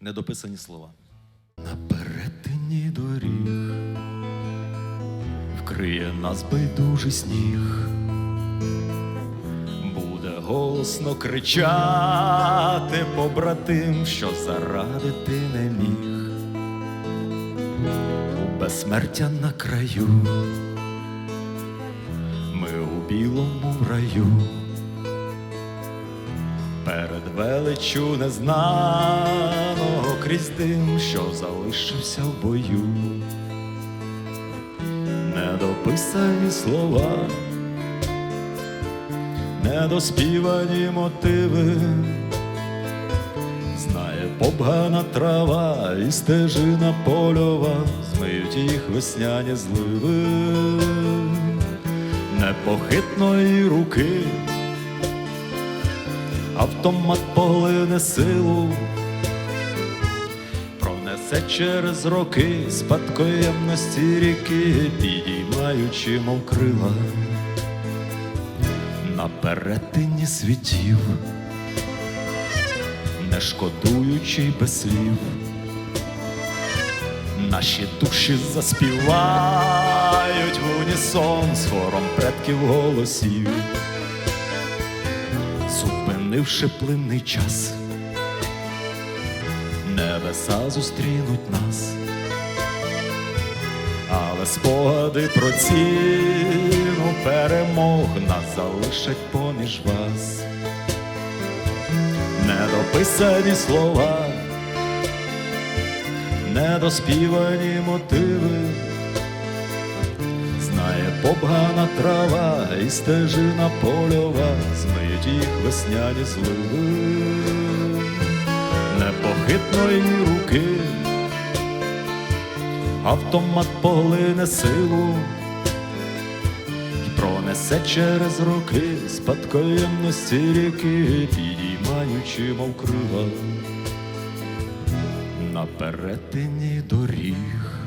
недописані слова. На перетині доріг вкриє нас байдужий сніг, буде голосно кричати побратим, що зарадити не міг. У безсмертя на краю, ми у білому раю. Перед величчю незнаного крізь дим, що залишився в бою, недописані слова, недоспівані мотиви, знає побгана трава і стежина польова, змиють їх весняні зливи, непохитної руки автомат поглине силу, пронесе через роки спадкоємності ріки, підіймаючи, мов крила на перетині світів, не шкодуючи без слів. Наші душі заспівають в унісон з хором предків голосів зупинивши плинний час, небеса зустрінуть нас, але спогади про ціну перемог нас залишать поміж вас, недописані слова, недоспівані мотиви. Знає побгана трава і стежина польова, змиють їх весняні зливи, непохитної руки, автомат поглине силу, й пронесе через роки спадкоємності ріки, підіймаючи, мов крила на перетині доріг.